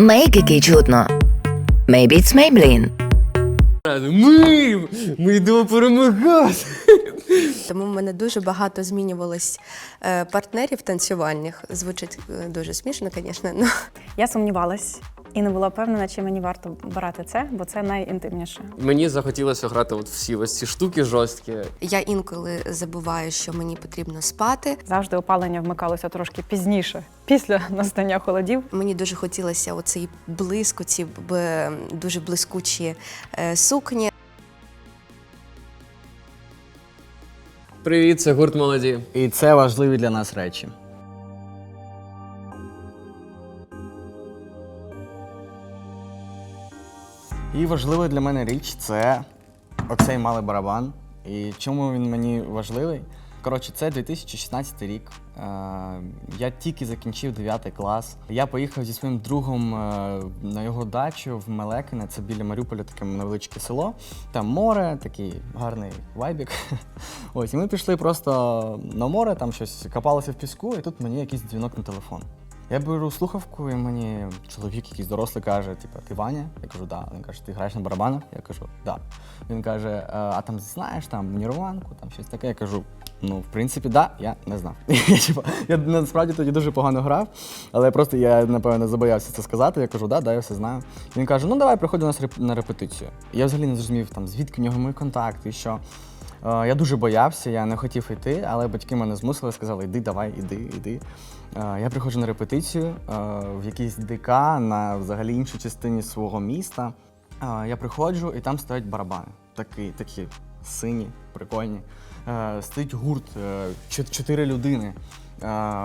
Мейкики чутно. Maybe it's Maybelline. Ми! Ми йдемо перемагати! Тому в мене дуже багато змінювалось е, партнерів танцювальних. Звучить е, дуже смішно, звісно. Я сумнівалась і не була впевнена, чи мені варто брати це, бо це найінтимніше. Мені захотілося грати от всі ось ці штуки жорсткі. я інколи забуваю, що мені потрібно спати. Завжди опалення вмикалося трошки пізніше, після настання холодів. Мені дуже хотілося оцей блиск, ці б- дуже блискучі е, сукні. Привіт, це гурт молоді. І це важливі для нас речі. І важлива для мене річ це оцей малий барабан. І чому він мені важливий? Коротше, це 2016 рік. Е, Я тільки закінчив 9 клас. Я поїхав зі своїм другом е, на його дачу в Мелекине, це біля Маріуполя, таке невеличке село. Там море, такий гарний вайбік. Ось, і ми пішли просто на море, там щось копалося в піску, і тут мені якийсь дзвінок на телефон. Я беру слухавку, і мені чоловік якийсь дорослий каже, типу, ти Ваня? Я кажу, да. Він каже, ти граєш на барабанах? Я кажу, да. Він каже, «Е, а там знаєш там нірванку, там щось таке. Я кажу, ну, в принципі, да, я не знав. Я, типу, я насправді тоді дуже погано грав, але просто я, напевно, забоявся це сказати. Я кажу, да, да, я все знаю. Він каже, ну давай приходь до нас на репетицію. Я взагалі не зрозумів, там, звідки в нього мої контакти, що. Е, Я дуже боявся, я не хотів йти, але батьки мене змусили, сказали, йди, давай, іди, іди. Е, Я приходжу на репетицію е, в якийсь ДК на взагалі іншій частині свого міста. Я приходжу, і там стоять барабани. Такі, такі сині, прикольні. Стоїть гурт, чотири людини.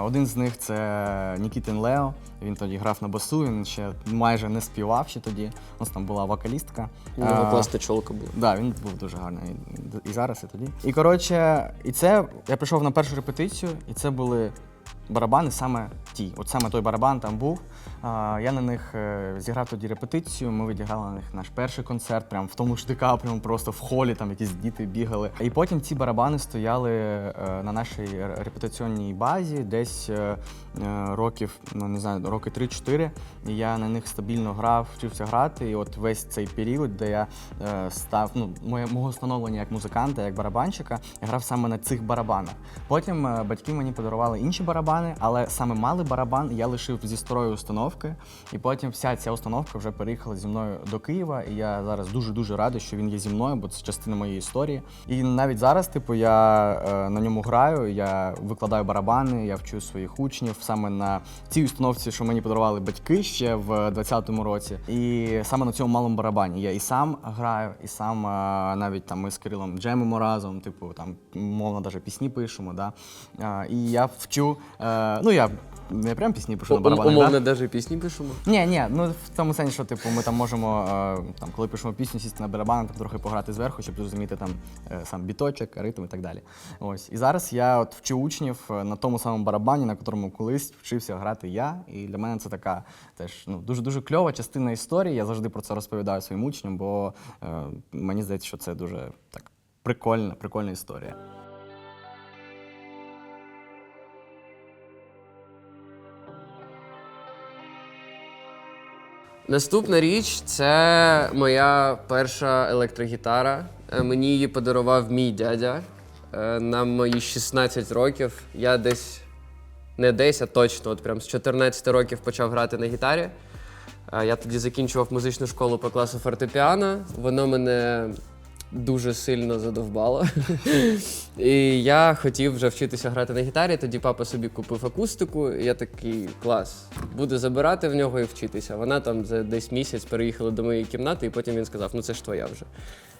Один з них це Нікітин Лео. Він тоді грав на басу, він ще майже не співав ще тоді. У нас там була вокалістка. У нього класна чолка була. Да, він був дуже гарний і зараз, і тоді. І коротше, і це я прийшов на першу репетицію, і це були барабани саме ті. От саме той барабан там був. Я на них е, зіграв тоді репетицію. Ми відіграли на них наш перший концерт, прям в тому ж ДК, прямо просто в холі, там якісь діти бігали. І потім ці барабани стояли е, на нашій ре- репетиційній базі, десь е, років, ну не знаю, роки 3-4. І я на них стабільно грав, вчився грати. І от весь цей період, де я став, ну, моє мого становлення як музиканта, як барабанщика, я грав саме на цих барабанах. Потім батьки мені подарували інші барабани, але саме малий барабан я лишив зі старої установки. І потім вся ця установка вже переїхала зі мною до Києва. І я зараз дуже дуже радий, що він є зі мною, бо це частина моєї історії. І навіть зараз, типу, я е, на ньому граю, я викладаю барабани, я вчу своїх учнів саме на цій установці, що мені подарували батьки ще в 20-му році. І саме на цьому малому барабані я і сам граю, і сам е, навіть там ми з Кирилом джемимо разом, типу там мовно навіть пісні пишемо. Да? Е, І я вчу. е, Ну я не прям пісні пишу на барабанах. Умовно, навіть пісні пишемо. Ні, ні, ну в тому сенсі, що типу ми там можемо, е, там, коли пишемо пісню, сісти на барабан, там трохи пограти зверху, щоб зрозуміти там е, сам біточок, ритм і так далі. Ось. І зараз я от вчу учнів е, на тому самому барабані, на котрому колись вчився грати я. І для мене це така теж ну, дуже дуже кльова частина історії. Я завжди про це розповідаю своїм учням, бо е, мені здається, що це дуже так прикольна, прикольна історія. Наступна річ це моя перша електрогітара. Е, Мені її подарував мій дядя е, на мої 16 років. Я десь не десь, а точно, от прям з 14 років почав грати на гітарі. Е, Я тоді закінчував музичну школу по класу фортепіано. Воно мене дуже сильно задовбало. І я хотів вже вчитися грати на гітарі. Тоді папа собі купив акустику. І я такий клас. Буду забирати в нього і вчитися. Вона там за десь місяць переїхала до моєї кімнати, і потім він сказав: ну це ж твоя вже.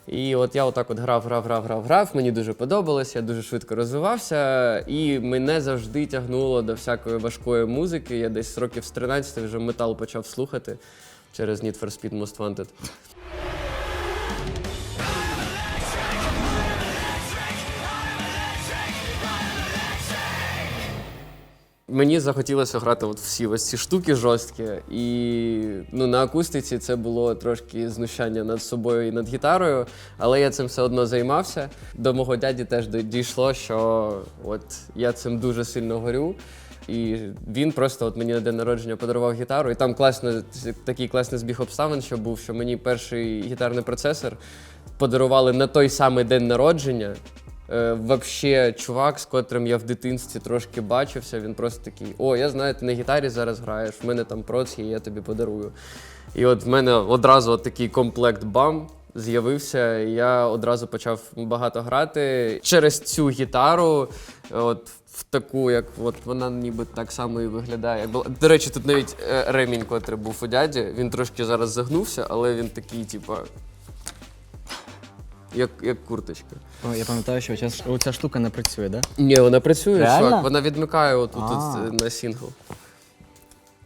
І от я отак от грав, грав, грав, грав, грав. Мені дуже подобалось, я дуже швидко розвивався, і мене завжди тягнуло до всякої важкої музики. Я десь з років з 13 вже метал почав слухати через Need for Speed Most Wanted. Мені захотілося грати от всі ось ці штуки жорсткі. І ну, на акустиці це було трошки знущання над собою і над гітарою, але я цим все одно займався. До мого дяді теж дійшло, що от я цим дуже сильно горю. І він просто от мені на день народження подарував гітару. І там класно, такий класний збіг обставин, що був, що мені перший гітарний процесор подарували на той самий день народження. Е, вообще, чувак, з котрим я в дитинстві трошки бачився, він просто такий: О, я знаю, ти на гітарі зараз граєш, в мене там проц є, я тобі подарую. І от в мене одразу от такий комплект бам з'явився. і Я одразу почав багато грати. Через цю гітару, от в таку, як от вона ніби так само і виглядає. До речі, тут навіть е, ремінь, котрий був у дяді, він трошки зараз загнувся, але він такий, типа. Як, як курточка. О, я пам'ятаю, що оця, оця штука не працює, да? Ні, вона працює, Реально? чувак. Вона відмикає отут А. от, на сінгл.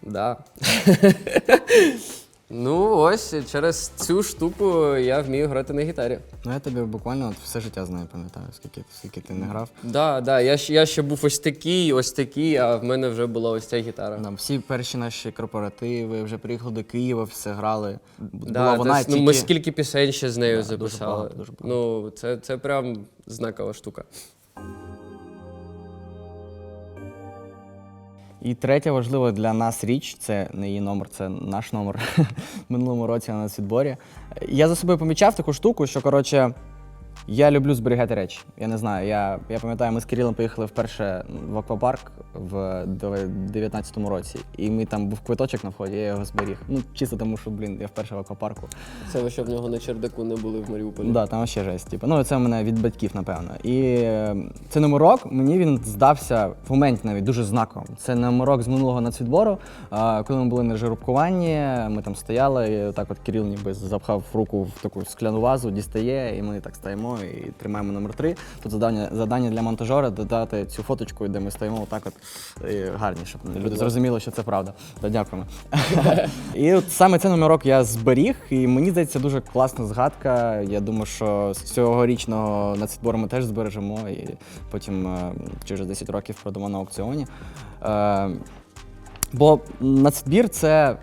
Да. ну, ось через цю штуку я вмію грати на гітарі. Ну я тобі буквально от все життя знаю, пам'ятаю, скільки, скільки ти не грав. Да, да. Я, ще- я ще був ось такий, ось такий, а в мене вже була ось ця гітара. Там всі перші наші корпоративи, вже приїхали до Києва, все грали. Була Да, вона десь, ну, тільки... ми скільки пісень ще з нею Да, дуже записали. багато, дуже багато. Ну, це, це прям знакова штука. І третя важлива для нас річ це не її номер, це наш номер минулому році на нацвідборі. Я за собою помічав таку штуку, що коротше. Я люблю зберігати речі. Я не знаю. Я, я пам'ятаю, ми з Кирилом поїхали вперше в аквапарк в 19-му році, і ми там був квиточок на вході, я його зберіг. Ну, чисто тому, що, блін, я вперше в аквапарку. Це ви ще в нього на чердаку не були в Маріуполі. Да, там ще жесть. Типу. Ну, це в мене від батьків, напевно. І е, цей номерок мені він здався в моменті навіть дуже знаковим. Це номерок з минулого нацвідбору. Коли ми були на жеребкуванні, ми там стояли, і так от Кирил ніби запхав руку в таку скляну вазу, дістає, і ми так стоїмо і тримаємо номер три. Тут завдання, завдання для монтажера додати цю фоточку, де ми стоїмо отак от і гарні, щоб люди зрозуміли, що це правда. Да, дякуємо. і от саме цей номерок я зберіг, і мені здається, дуже класна згадка. Я думаю, що з цьогорічного нацвідбору ми теж збережемо і потім е, через 10 років продамо на аукціоні. Е, Бо нацвідбір це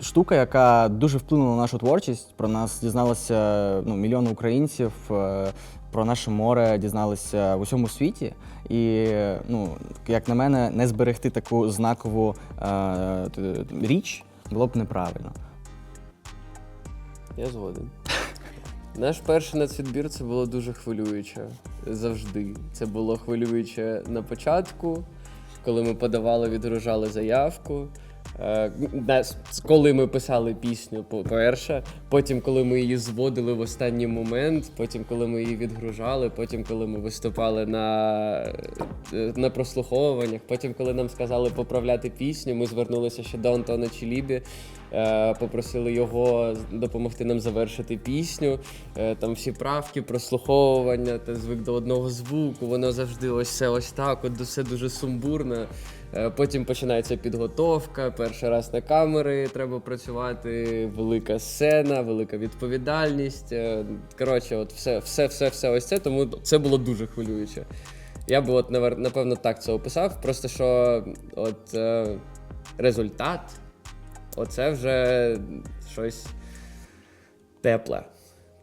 штука, яка дуже вплинула на нашу творчість. Про нас дізналося ну, мільйони українців. е, Про наше море дізналися в усьому світі. І, ну, як на мене, не зберегти таку знакову е, річ було б неправильно. Я згоден. Наш перший нацвідбір це було дуже хвилююче. Завжди. Це було хвилююче на початку, коли ми подавали, відгружали заявку. Е, Коли ми писали пісню, по-перше, потім, коли ми її зводили в останній момент, потім, коли ми її відгружали, потім, коли ми виступали на, е, на прослуховуваннях, потім, коли нам сказали поправляти пісню, ми звернулися ще до Антона Чілібі, е, попросили його допомогти нам завершити пісню. Там всі правки, прослуховування, та звик до одного звуку, воно завжди ось все ось так, от все дуже сумбурно. Е, Потім починається підготовка. Перший раз на камери треба працювати, велика сцена, велика відповідальність. Е, Коротше, от все, все, все, все ось це. Тому це було дуже хвилююче. Я би от напевно так це описав. Просто що от е, результат, оце вже щось тепле.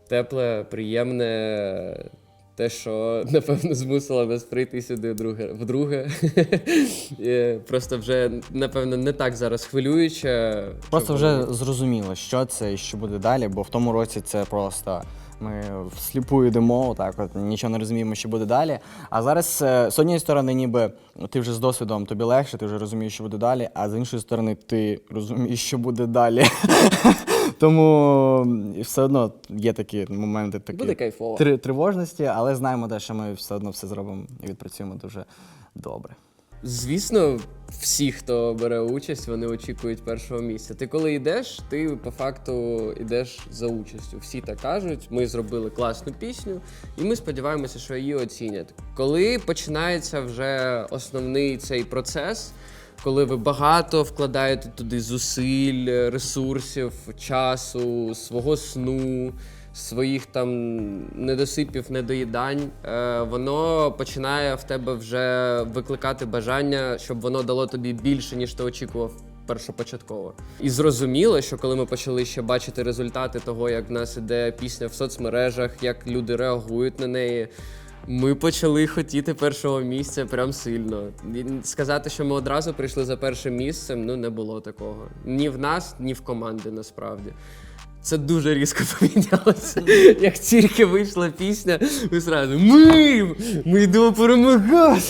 Тепле, приємне. Те, що напевно змусило нас прийти сюди друге, вдруге. Просто вже, напевно, не так зараз хвилююче. Просто вже зрозуміло, що це і що буде далі, бо в тому році це просто. Ми всліпу йдемо, так от нічого не розуміємо, що буде далі. А зараз е, з однієї сторони, ніби ти вже з досвідом тобі легше, ти вже розумієш, що буде далі, а з іншої сторони, ти розумієш, що буде далі. Тому все одно є такі моменти такі Буде кайфово. три- тривожності, але знаємо, те, що ми все одно все зробимо і відпрацюємо дуже добре. Звісно, всі, хто бере участь, вони очікують першого місця. Ти коли йдеш, ти по факту йдеш за участю. Всі так кажуть, ми зробили класну пісню, і ми сподіваємося, що її оцінять. Коли починається вже основний цей процес, коли ви багато вкладаєте туди зусиль, ресурсів, часу, свого сну, своїх там недосипів, недоїдань, е, воно починає в тебе вже викликати бажання, щоб воно дало тобі більше, ніж ти очікував. Першопочатково. І зрозуміло, що коли ми почали ще бачити результати того, як в нас іде пісня в соцмережах, як люди реагують на неї, Ми почали хотіти першого місця прям сильно. Сказати, що ми одразу прийшли за першим місцем, ну не було такого. Ні в нас, ні в команди насправді. Це дуже різко помінялося. Як тільки вийшла пісня, ми зразу ми! Ми йдемо перемагати.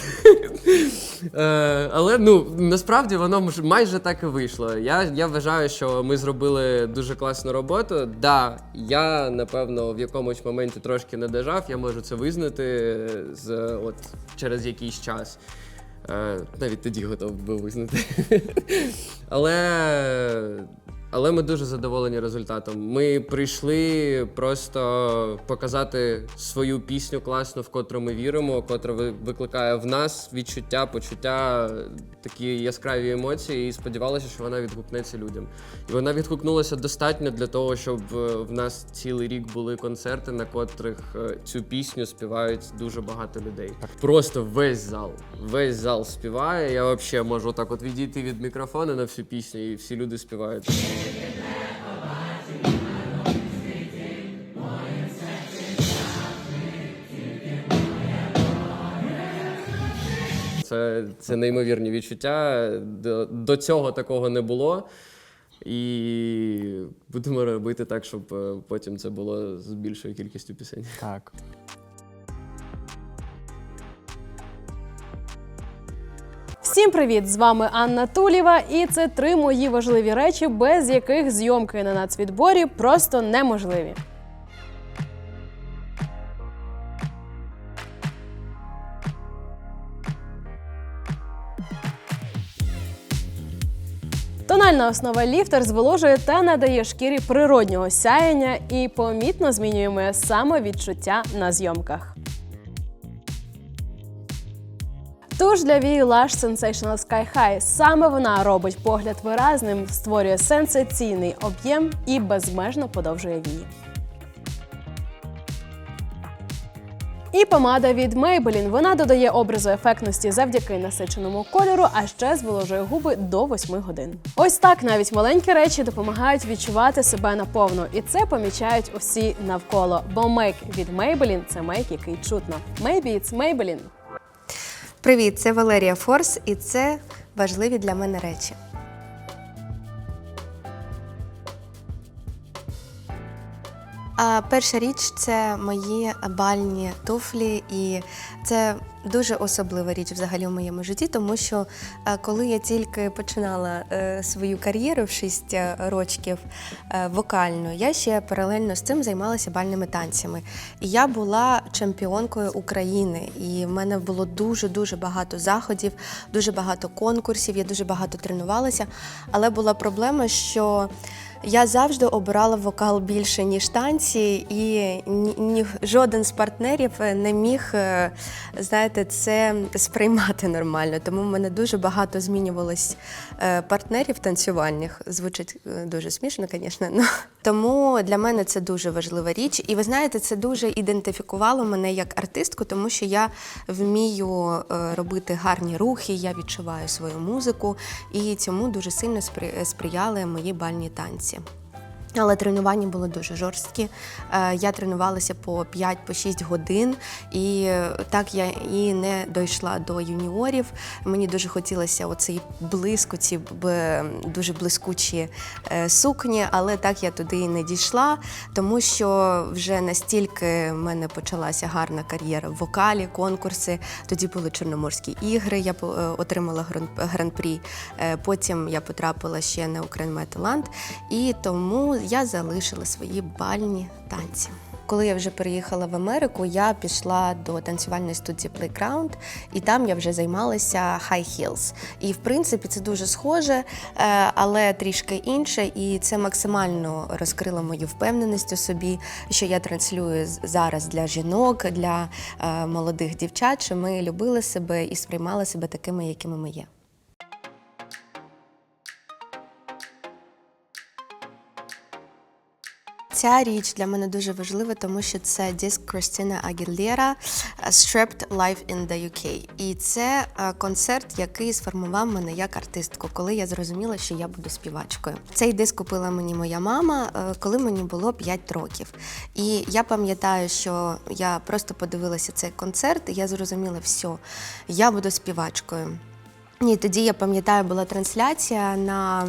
Е, але ну насправді воно майже так і вийшло. Я, я вважаю, що ми зробили дуже класну роботу. Да, я напевно в якомусь моменті трошки не дожав, я можу це визнати з от через якийсь час. Е, навіть тоді готов був визнати. Але, але ми дуже задоволені результатом. Ми прийшли просто показати свою пісню класну, в котру ми віримо, котра ви- викликає в нас відчуття, почуття, такі яскраві емоції, і сподівалися, що вона відгукнеться людям. І вона відгукнулася достатньо для того, щоб е, в нас цілий рік були концерти, на котрих е, цю пісню співають дуже багато людей. Просто весь зал, весь зал співає. Я взагалі можу так от відійти від мікрофону на всю пісню, і всі люди співають. Це, це неймовірні відчуття. До, до цього такого не було. І будемо робити так, щоб е, потім це було з більшою кількістю пісень. Так. Всім привіт! З вами Анна Тулєва, і це три мої важливі речі, без яких зйомки на нацвідборі просто неможливі. Тональна основа ліфтер зволожує та надає шкірі природнього сяєння і помітно змінює моє самовідчуття на зйомках. Туш для вії Lush Sensational Sky High. Саме вона робить погляд виразним, створює сенсаційний об'єм і безмежно подовжує вії. І помада від Maybelline. Вона додає образу ефектності завдяки насиченому кольору, а ще зволожує губи до 8 годин. Ось так навіть маленькі речі допомагають відчувати себе наповну, і це помічають усі навколо. Бо мейк від Maybelline – це мейк, який чутно. Maybe it's Maybelline. Привіт, це Валерія Форс, і це важливі для мене речі. Перша річ це мої бальні туфлі, і це дуже особлива річ взагалі в моєму житті, тому що е, коли я тільки починала е, свою кар'єру в 6 років е, вокальну, я ще паралельно з цим займалася бальними танцями. І я була чемпіонкою України, і в мене було дуже дуже багато заходів, дуже багато конкурсів. Я дуже багато тренувалася. Але була проблема, що я завжди обирала вокал більше, ніж танці, і ні, ні, жоден з партнерів е, не міг, е, знаєте, це сприймати нормально. Тому в мене дуже багато змінювалось е, партнерів танцювальних. Звучить дуже смішно, звісно. Ну, тому для мене це дуже важлива річ. І ви знаєте, це дуже ідентифікувало мене як артистку, тому що я вмію робити гарні рухи, я відчуваю свою музику, і цьому дуже сильно спри- сприяли мої бальні танці році. Але тренування були дуже жорсткі. Е, Я тренувалася по 5-6 годин, і е, так я і не дійшла до юніорів. Мені дуже хотілося оцей блиск, ці дуже блискучі е, сукні, але так я туди і не дійшла, тому що вже настільки в мене почалася гарна кар'єра в вокалі, конкурси. Тоді були Чорноморські ігри, я отримала гран- гран-прі. Потім я потрапила ще на Україн Талант, і тому я залишила свої бальні танці. Коли я вже переїхала в Америку, я пішла до танцювальної студії Playground, і там я вже займалася high heels. І в принципі це дуже схоже, е, але трішки інше. І це максимально розкрило мою впевненість у собі, що я транслюю зараз для жінок, для е, молодих дівчат, що ми любили себе і сприймали себе такими, якими ми є. Ця річ для мене дуже важлива, тому що це диск Кристина Агілєра Strapped Live in the UK. І це е, концерт, який сформував мене як артистку, коли я зрозуміла, що я буду співачкою. Цей диск купила мені моя мама, е, коли мені було 5 років. І я пам'ятаю, що я просто подивилася цей концерт, і я зрозуміла, все, я буду співачкою. І тоді я пам'ятаю, була трансляція на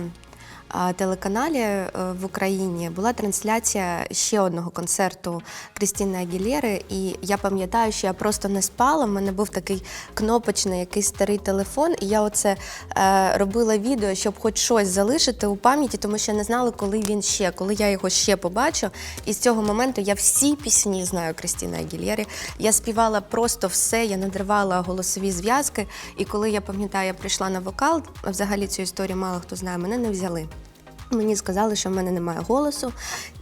телеканалі е, в Україні. Була трансляція ще одного концерту Крістіни Агілєри. І я пам'ятаю, що я просто не спала. У мене був такий кнопочний якийсь старий телефон, і я оце е, робила відео, щоб хоч щось залишити у пам'яті, тому що я не знала, коли він ще, коли я його ще побачу. І з цього моменту я всі пісні знаю Крістіни Агілєри. Я співала просто все, я надривала голосові зв'язки. І коли я пам'ятаю, я прийшла на вокал, взагалі цю історію мало хто знає, мене не взяли. Мені сказали, що в мене немає голосу,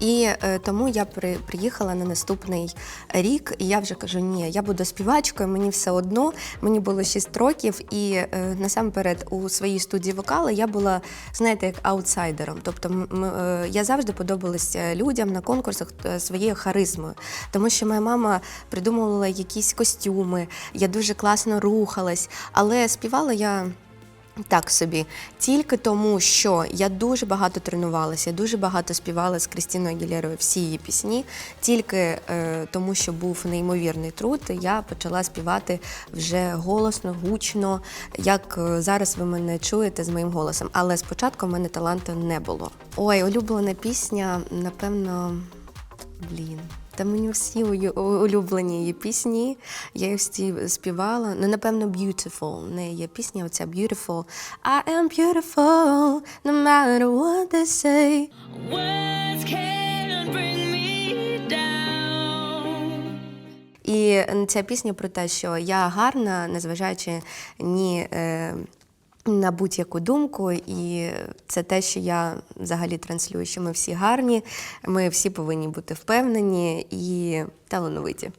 і е, тому я при, приїхала на наступний рік, і я вже кажу, ні, я буду співачкою, мені все одно. Мені було 6 років, і е, насамперед у своїй студії вокалу я була, знаєте, як аутсайдером. Тобто м- е, я завжди подобалася людям на конкурсах е, своєю харизмою, тому що моя мама придумувала якісь костюми, я дуже класно рухалась, але співала я. Так собі, тільки тому, що я дуже багато тренувалася, дуже багато співала з Крістіною Агілєрою всі її пісні. Тільки е, тому, що був неймовірний труд, я почала співати вже голосно, гучно, як е, зараз ви мене чуєте з моїм голосом. Але спочатку в мене таланту не було. Ой, улюблена пісня, напевно, блін. Та мені всі улюблені її пісні. Я їх всі співала. Ну, напевно, Beautiful. В неї є пісня, оця Beautiful. I am beautiful, no matter what they say. Words can't bring me down. І ця пісня про те, що я гарна, незважаючи ні е, на будь-яку думку, і це те, що я взагалі транслюю, що ми всі гарні, ми всі повинні бути впевнені і талановиті.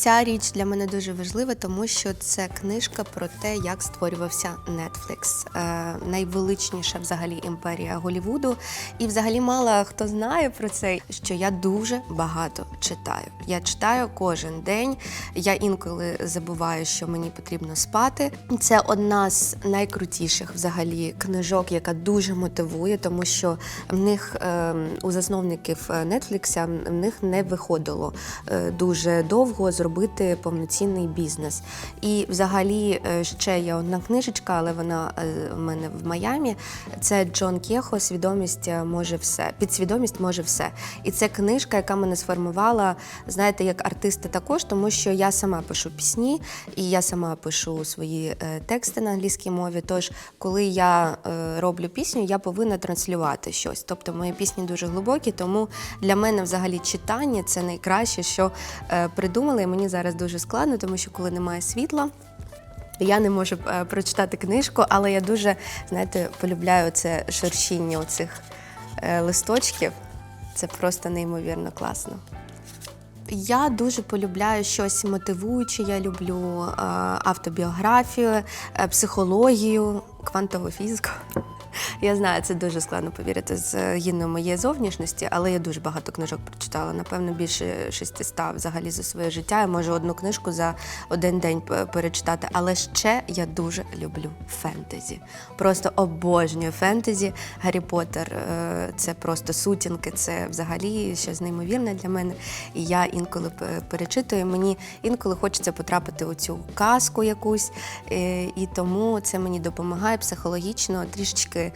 Ця річ для мене дуже важлива, тому що це книжка про те, як створювався Netflix. Е, найвеличніша взагалі імперія Голівуду. І взагалі мало хто знає про це, що я дуже багато читаю. Я читаю кожен день. Я інколи забуваю, що мені потрібно спати. Це одна з найкрутіших взагалі книжок, яка дуже мотивує, тому що в них е, у засновників Netflix в них не виходило е, дуже довго зробити повноцінний бізнес. І взагалі е, ще є одна книжечка, але вона е, в мене в Майамі. Це Джон Кєхо Свідомість може все. Підсвідомість може все. І це книжка, яка мене сформувала, знаєте, як артиста також, тому що я сама пишу пісні і я сама пишу свої е, тексти на англійській мові. Тож, коли я е, роблю пісню, я повинна транслювати щось. Тобто мої пісні дуже глибокі, тому для мене взагалі читання це найкраще, що е, придумали. І мені зараз дуже складно, тому що коли немає світла. Я не можу е, прочитати книжку, але я дуже, знаєте, полюбляю це шершіння оцих е, листочків. Це просто неймовірно класно. Я дуже полюбляю щось мотивуюче. Я люблю е, автобіографію, психологію, квантову фізику. Я знаю, це дуже складно повірити з гідною моєї зовнішності, але я дуже багато книжок прочитала. Напевно, більше 600 взагалі за своє життя. Я можу одну книжку за один день перечитати. Але ще я дуже люблю фентезі. Просто обожнюю фентезі. Гаррі Поттер е, це просто сутінки, це взагалі щось неймовірне для мене. І я інколи перечитую. Мені інколи хочеться потрапити у цю казку якусь, е, і тому це мені допомагає психологічно трішечки е,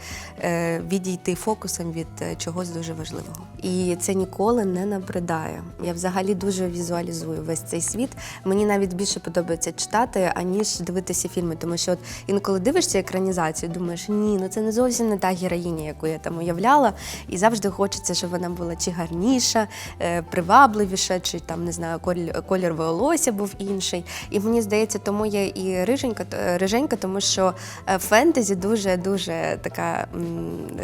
відійти фокусом від е, чогось дуже важливого. І це ніколи не набридає. Я взагалі дуже візуалізую весь цей світ. Мені навіть більше подобається читати, аніж дивитися фільми. Тому що от інколи дивишся екранізацію, думаєш, ні, ну це не зовсім не та героїня, яку я там уявляла. І завжди хочеться, щоб вона була чи гарніша, е, привабливіша, чи там не знаю, колір, волосся був інший. І мені здається, тому я і риженька, е, риженька, тому що е, фентезі дуже дуже така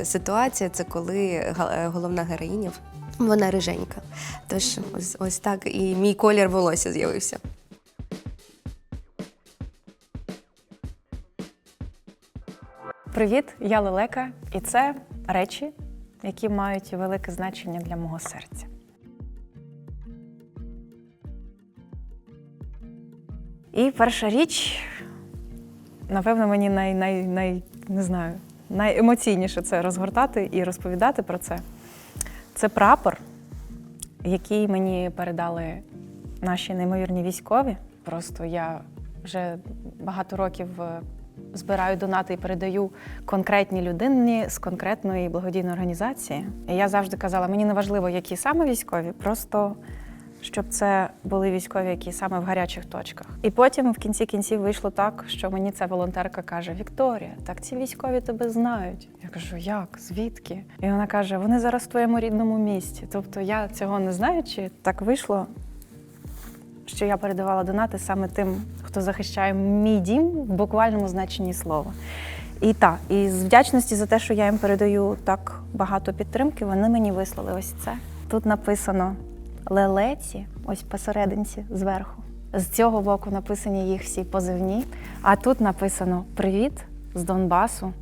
ситуація. Це коли е, головна героїня вона риженька. Тож ось, ось так і мій колір волосся з'явився. Привіт, я Лелека, і це речі, які мають велике значення для мого серця. І перша річ, напевно, мені най, най, най, не знаю, найемоційніше це розгортати і розповідати про це. Це прапор, який мені передали наші неймовірні військові. Просто я вже багато років е, збираю донати і передаю конкретній людині з конкретної благодійної організації. І я завжди казала, мені не важливо, які саме військові, просто щоб це були військові, які саме в гарячих точках. І потім в кінці кінців вийшло так, що мені ця волонтерка каже: Вікторія, так ці військові тебе знають. Я кажу, як? Звідки? І вона каже: вони зараз в твоєму рідному місті. Тобто я цього не знаючи, так вийшло, що я передавала донати саме тим, хто захищає мій дім в буквальному значенні слова. І так, і з вдячності за те, що я їм передаю так багато підтримки, вони мені вислали ось це. Тут написано лелеці, ось посерединці зверху. З цього боку написані їх всі позивні. А тут написано Привіт з Донбасу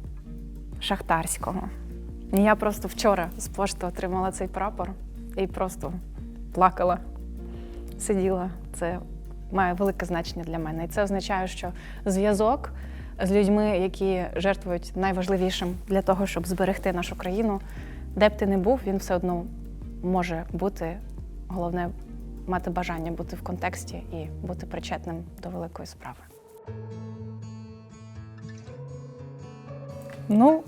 Шахтарського. Я просто вчора з пошти отримала цей прапор і просто плакала сиділа. Це має велике значення для мене. І це означає, що зв'язок з людьми, які жертвують найважливішим для того, щоб зберегти нашу країну, де б ти не був, він все одно може бути. Головне мати бажання бути в контексті і бути причетним до великої справи. Ну,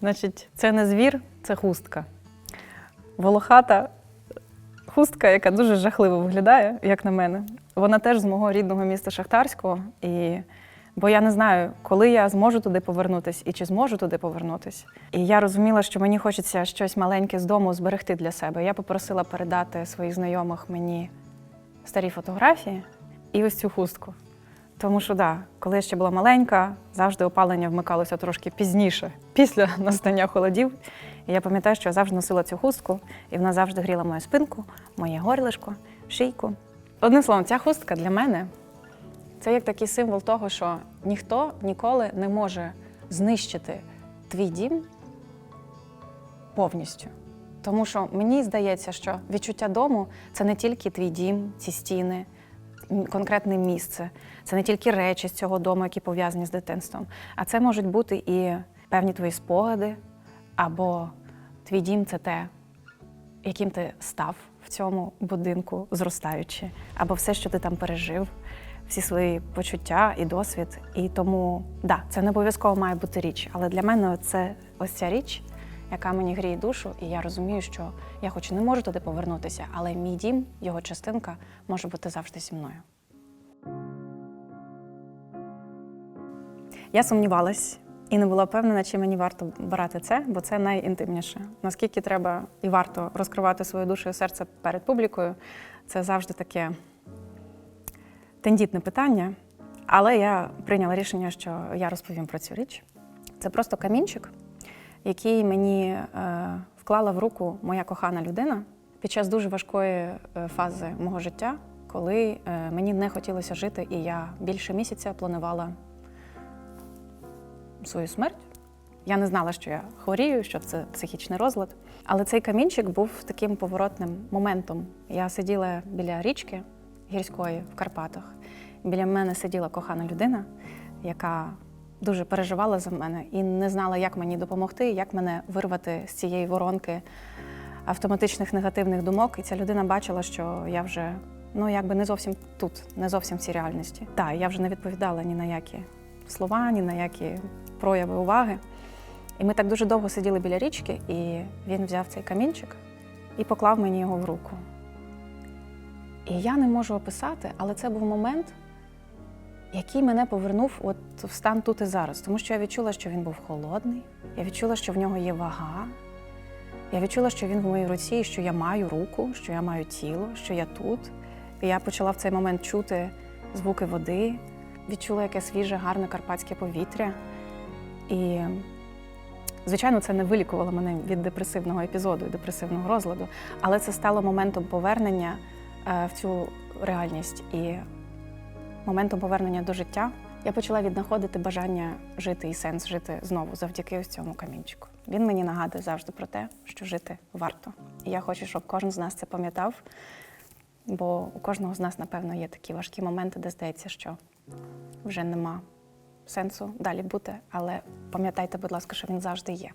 значить, це не звір, це хустка. Волохата хустка, яка дуже жахливо виглядає, як на мене. Вона теж з мого рідного міста Шахтарського. І... Бо я не знаю, коли я зможу туди повернутися і чи зможу туди повернутися. І я розуміла, що мені хочеться щось маленьке з дому зберегти для себе. Я попросила передати своїх знайомих мені старі фотографії і ось цю хустку. Тому що, да, коли я ще була маленька, завжди опалення вмикалося трошки пізніше, після настання холодів. І я пам'ятаю, що я завжди носила цю хустку, і вона завжди гріла мою спинку, моє горлишко, шийку. Одним словом, ця хустка для мене це як такий символ того, що ніхто ніколи не може знищити твій дім повністю. Тому що мені здається, що відчуття дому це не тільки твій дім, ці стіни, конкретне місце, це не тільки речі з цього дому, які пов'язані з дитинством, а це можуть бути і певні твої спогади, або твій дім це те, яким ти став в цьому будинку, зростаючи, або все, що ти там пережив, всі свої почуття і досвід. І тому, да, це не обов'язково має бути річ, але для мене це ось ця річ, яка мені гріє душу, і я розумію, що я хоч і не можу туди повернутися, але мій дім, його частинка може бути завжди зі мною. Я сумнівалась і не була впевнена, чи мені варто брати це, бо це найінтимніше. Наскільки треба і варто розкривати свою душу і серце перед публікою, це завжди таке тендітне питання. Але я прийняла рішення, що я розповім про цю річ. Це просто камінчик, який мені е, вклала в руку моя кохана людина під час дуже важкої е, фази мого життя, коли е, мені не хотілося жити, і я більше місяця планувала свою смерть. Я не знала, що я хворію, що це психічний розлад. Але цей камінчик був таким поворотним моментом. Я сиділа біля річки гірської в Карпатах. Біля мене сиділа кохана людина, яка дуже переживала за мене і не знала, як мені допомогти, як мене вирвати з цієї воронки автоматичних негативних думок. І ця людина бачила, що я вже ну якби не зовсім тут, не зовсім в цій реальності. Так, я вже не відповідала ні на які слова, ні на які прояви уваги. І ми так дуже довго сиділи біля річки, і він взяв цей камінчик і поклав мені його в руку. І я не можу описати, але це був момент, який мене повернув от в стан тут і зараз. Тому що я відчула, що він був холодний, я відчула, що в нього є вага. Я відчула, що він в моїй руці, що я маю руку, що я маю тіло, що я тут. І я почала в цей момент чути звуки води, відчула яке свіже, гарне карпатське повітря. І, звичайно, це не вилікувало мене від депресивного епізоду і депресивного розладу, але це стало моментом повернення в цю реальність і моментом повернення до життя я почала віднаходити бажання жити і сенс жити знову завдяки ось цьому камінчику. Він мені нагадує завжди про те, що жити варто. І я хочу, щоб кожен з нас це пам'ятав, бо у кожного з нас, напевно, є такі важкі моменти, де здається, що вже нема сенсу далі бути. Але пам'ятайте, будь ласка, що він завжди є.